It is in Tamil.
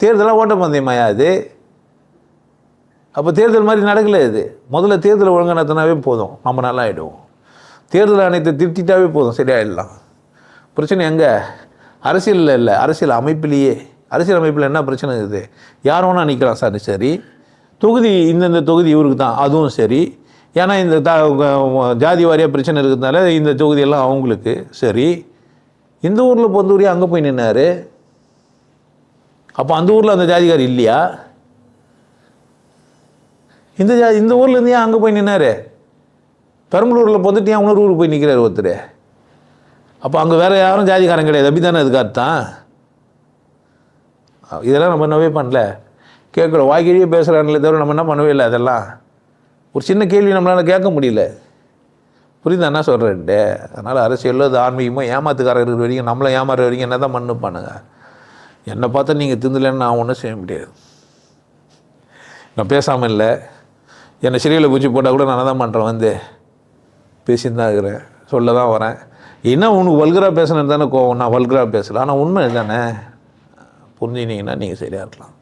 தேர்தலாக ஓட்டப்பந்தயமாயா அது அப்போ தேர்தல் மாதிரி நடக்கல இது. முதல்ல தேர்தல் ஒழுங்காக நடத்தினாவே போதும். நம்ம நல்லா ஆகிடுவோம் தேர்தல் ஆணையத்தை திருத்திட்டாவே போதும். சரியாயிடலாம். பிரச்சனை எங்கே? அரசியலில் இல்லை. அரசியல் அமைப்பிலேயே. அரசியல் அமைப்பில் என்ன பிரச்சனை இருக்குது? யார் வேணால் நிற்கலாம் சார். சரி. தொகுதி இந்தந்த தொகுதி இவருக்கு தான் அதுவும் சரி. ஏன்னா இந்த த ஜாதி வாரியாக பிரச்சனை இருக்கிறதுனால இந்த தொகுதியெல்லாம் அவங்களுக்கு. சரி. இந்த ஊரில் பொறுத்தவரையும் அங்கே போய் நின்னார்? அப்போ அந்த ஊரில் அந்த ஜாதிகார் இல்லையா? இந்த ஜா இந்த ஊர்லேருந்து ஏன் அங்கே போய் நின்னாரு? பெரம்பலூரில் பொந்துட்டு ஏன் இன்னொரு ஊருக்கு போய் நிற்கிறாரு ஒருத்தர்? அப்போ அங்கே வேறு யாரும் ஜாதிகாரன் கிடையாது. அப்படி தானே அதுக்கு அர்த்தம் இதெல்லாம் நம்ம என்னவே பண்ணல. கேட்குறோம் வாய்க்கிழியே பேசுகிறாங்களே தவிர நம்ம என்ன பண்ணவே இல்லை அதெல்லாம். ஒரு சின்ன கேள்வி நம்மளால் கேட்க முடியல. புரியுதா என்ன சொல்கிறேன்ட்டு அதனால் அரசியலோ அது ஆன்மீகமோ ஏமாத்துக்காரர் இருக்கிற வரைக்கும் நம்மளை ஏமாறுற வரைக்கும் என்ன தான் மண்ணு பண்ணுங்க என்னை பார்த்தா நீங்கள் திந்தலைன்னு நான் ஒன்றும் செய்ய முடியாது. நான் பேசாமல் இல்லை. என்னை சிறையில் பூச்சி போட்டால் கூட நான் தான் பண்ணுறேன் வந்து? பேசின்னு தான் இருக்கிறேன். சொல்ல தான் வரேன். என்ன உனக்கு வல்கராக பேசணுன்னு தானே கோவம்? நான் வல்கராக பேசலை. ஆனால் உண்மை தானே புரிஞ்சுனீங்கன்னா நீங்கள் சரியாக இருக்கலாம்.